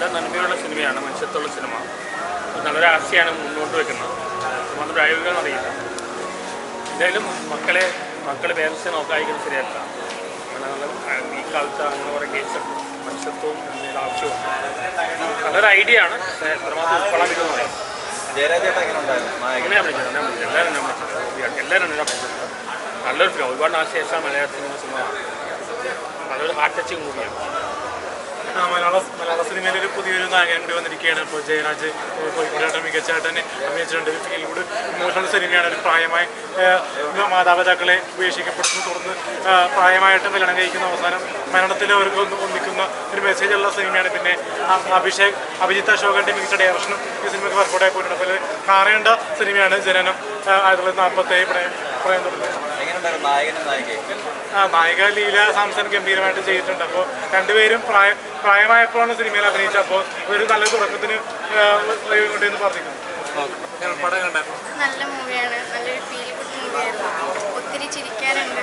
നല്ല നന്മയുള്ള സിനിമയാണ് മനുഷ്യത്തുള്ള സിനിമ. നല്ലൊരു ആശയാണ് മുന്നോട്ട് വെക്കുന്നത്. മാത്രം പ്രായോഗികം അറിയില്ല. എന്തായാലും മക്കളെ മക്കളെ പേരൻസിനെ നോക്കാതിരിക്കുന്നത് ശരിയല്ല. അങ്ങനെ നല്ല ഈ കാലത്ത് അങ്ങനെ കുറേ കേസുണ്ട് മനുഷ്യത്വവും ആവശ്യവും നല്ലൊരു ഐഡിയ ആണ്. പക്ഷേ എത്രമാത്രം ഉൾക്കൊള്ളാൻ പറ്റുന്നത് എങ്ങനെയാണ് വിളിച്ചത്? എല്ലാവരും എന്നെ വിളിച്ചത്. എല്ലാവരും എന്നെ വിളിച്ചത് നല്ലൊരു ഫിലിം ഒരുപാട് ആശയം മലയാള സിനിമ. സിനിമ നല്ലൊരു ഹാർട്ട് ടച്ചിങ് മൂവിയാണ് മലയാള മലയാള സിനിമയിൽ ഒരു പുതിയൊരു നായകൻ കൂടി വന്നിരിക്കുകയാണ്. ഇപ്പോൾ ജയരാജ് കോഴിക്കോട് മികച്ചായിട്ട് തന്നെ അഭിനയിച്ചിട്ടുണ്ട്. ഫീൽ ഗുഡ് ഇമോഷണൽ സിനിമയാണ് ഒരു പ്രായമായി മാതാപിതാക്കളെ ഉപേക്ഷിക്കപ്പെടുന്നു. തുടർന്ന് പ്രായമായിട്ട് കല്യാണം കഴിക്കുന്ന അവസാനം മരണത്തിൽ അവർക്ക് ഒന്നിക്കുന്ന ഒരു മെസ്സേജ് ഉള്ള സിനിമയാണ് പിന്നെ അഭിഷേക് അഭിജിത്ത് അശോകന്റെ മികച്ച ഡയറക്ഷനും ഈ സിനിമയ്ക്ക് വർക്കൗട്ടായി പോയിട്ടുണ്ട് അപ്പോൾ കാണേണ്ട സിനിമയാണ് ജനനം ആയിരത്തി തൊള്ളായിരത്തി നാൽപ്പത്തേഴ് പ്രയം പ്രയം തുടങ്ങുന്നത് ആ, നായിക ലീല സാംസൺ ഗംഭീരമായിട്ട് ചെയ്തിട്ടുണ്ട്. അപ്പോൾ രണ്ടുപേരും പ്രായ പ്രായമായപ്പോഴാണ് സിനിമയിൽ അഭിനയിച്ചത്. അപ്പോൾ ഒരു നല്ല തുടക്കത്തിന് കൊണ്ടെന്ന് പറഞ്ഞു നല്ല മൂവിയാണ്. നല്ലൊരു ഫീൽ ഗുഡ് മൂവിയായിരുന്നു ഒത്തിരി ചിരിക്കാനുണ്ട്.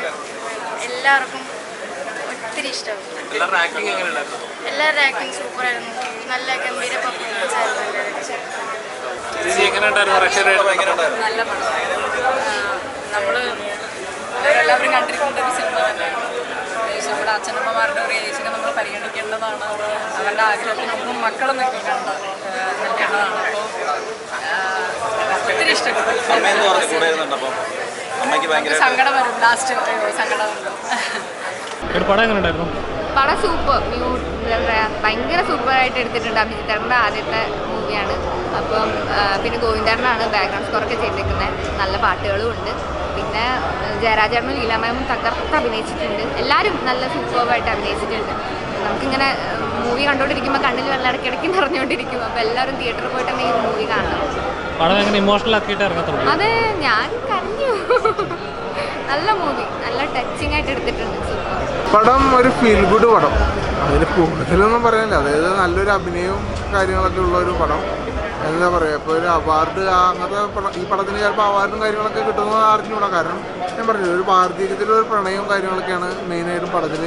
എല്ലാവർക്കും ഒത്തിരി ഇഷ്ടമാണ് എല്ലാവരുടെ ആക്ടിങ് സൂപ്പറായിരുന്നു നല്ല ഗംഭീര പെർഫോമൻസ് ആയിരുന്നു. നല്ല പടം. നമ്മൾ എല്ലാവരും കണ്ടിരിക്കേണ്ട ഒരു സിനിമ തന്നെയാണ്. നമ്മുടെ അച്ഛനമ്മമാരുടെ ഒരു ഏജിനെ നമ്മൾ പരിഗണിക്കേണ്ടതാണ്. അവരുടെ ആഗ്രഹത്തിനൊന്നും മക്കളെ നിൽക്കേണ്ട നിൽക്കേണ്ടതാണ്. അപ്പോൾ ഒത്തിരി ഇഷ്ടപ്പെട്ടു. സങ്കടം വരും. ലാസ്റ്റ് സങ്കടം വരും. പടം എങ്ങനെ ഉണ്ടായിരുന്നു? പടം സൂപ്പർ. എന്താ പറയുക ഭയങ്കര സൂപ്പറായിട്ട് എടുത്തിട്ടുണ്ട് അഭിജിത്തേട്ടന്റെ ആദ്യത്തെ മൂവിയാണ് അപ്പം പിന്നെ ഗോവിന്ദേട്ടനാണ് ബാക്ക്ഗ്രൗണ്ട് സ്കോറൊക്കെ ചെയ്തിരിക്കുന്നത്. നല്ല പാട്ടുകളും ഉണ്ട്. പിന്നെ ജയരാജേട്ടനും ലീലാമയും തകർത്ത് അഭിനയിച്ചിട്ടുണ്ട്. എല്ലാവരും നല്ല സൂപ്പർവായിട്ട് അഭിനയിച്ചിട്ടുണ്ട്. നമുക്കിങ്ങനെ മൂവി കണ്ടുകൊണ്ടിരിക്കുമ്പോൾ കണ്ണിൽ വെള്ളം ഇടയ്ക്കിടയ്ക്ക് നിറഞ്ഞുകൊണ്ടിരിക്കും അപ്പോൾ എല്ലാവരും തിയേറ്ററിൽ പോയിട്ട് തന്നെ ഈ മൂവി എങ്ങനെ ഇമോഷണൽ അത് ഞാൻ കരഞ്ഞു. നല്ല മൂവി നല്ല ടച്ചിങ് ആയിട്ട് എടുത്തിട്ടുണ്ട്. പടം ഒരു ഫീൽ ഗുഡ് പടം. അതിൽ കൂടുതലൊന്നും പറയാനില്ല. അതായത് നല്ലൊരു അഭിനയവും കാര്യങ്ങളൊക്കെ ഉള്ള ഒരു പടം. എന്താ പറയുക ഇപ്പോൾ ഒരു അവാർഡ് അങ്ങനത്തെ ഈ പടത്തിന് ചിലപ്പോൾ അവാർഡും കാര്യങ്ങളൊക്കെ കിട്ടുന്നത് അറിഞ്ഞൂടാ കാരണം ഞാൻ പറഞ്ഞു ഒരു ഭാരതീയത്തിലൊരു പ്രണയവും കാര്യങ്ങളൊക്കെയാണ് മെയിനായിട്ടും പടത്തിൽ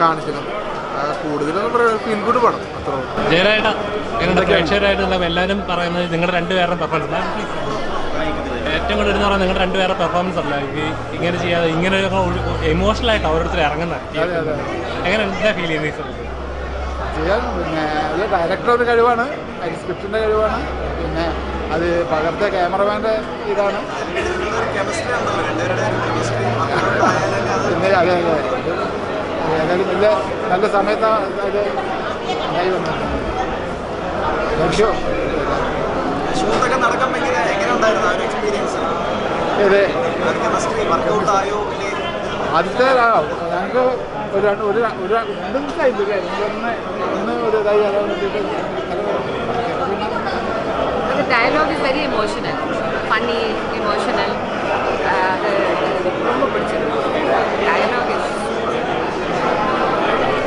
കാണിക്കുന്നത് ആ, കൂടുതലൊന്നും പറയാം ഫീൽ ഗുഡ് പടം അത്രേ ജയരായിട്ട് എങ്ങനെ പ്രേക്ഷകരായിട്ട് എല്ലാവരും പറയുന്നത് നിങ്ങളുടെ രണ്ടുപേരുടെ പെർഫോമൻസ് ഏറ്റവും കൂടുതൽ എന്ന് പറഞ്ഞാൽ നിങ്ങളുടെ രണ്ടുപേരുടെ പെർഫോമൻസ് അല്ല. ഇങ്ങനെ ചെയ്യാതെ ഇങ്ങനെ എമോഷണൽ ആയിട്ട് ഓരോരുത്തർ ഇറങ്ങുന്നത്. എങ്ങനെ എന്താ ഫീൽ ചെയ്യുന്നത്? ചെയ്യാൻ പിന്നെ അത് ഡയറക്ടറുടെ കഴിവാണ് അതിന് സ്ക്രിപ്റ്റിന്റെ കഴിവാണ് പിന്നെ അത് പകർത്തിയ ക്യാമറമാന്റെ ഇതാണ്. പിന്നെ അതെ അതെ ഏതായാലും നല്ല നല്ല സമയത്താണ് അത് ഉണ്ടായി ലക്ഷ്യോ അതെ. ആദ്യത്തെ ഞങ്ങൾക്ക് ഒരു വെരി ഒരു ഒരു ഒന്ന് ഒന്ന് dialogue is very emotional.